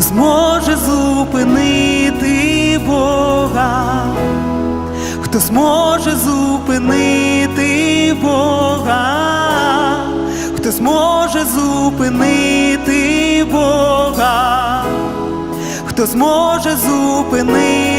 зможе зупинити Бога? Хто зможе зупинити Бога? Хто зможе зупинити Бога? Хто зможе зупинити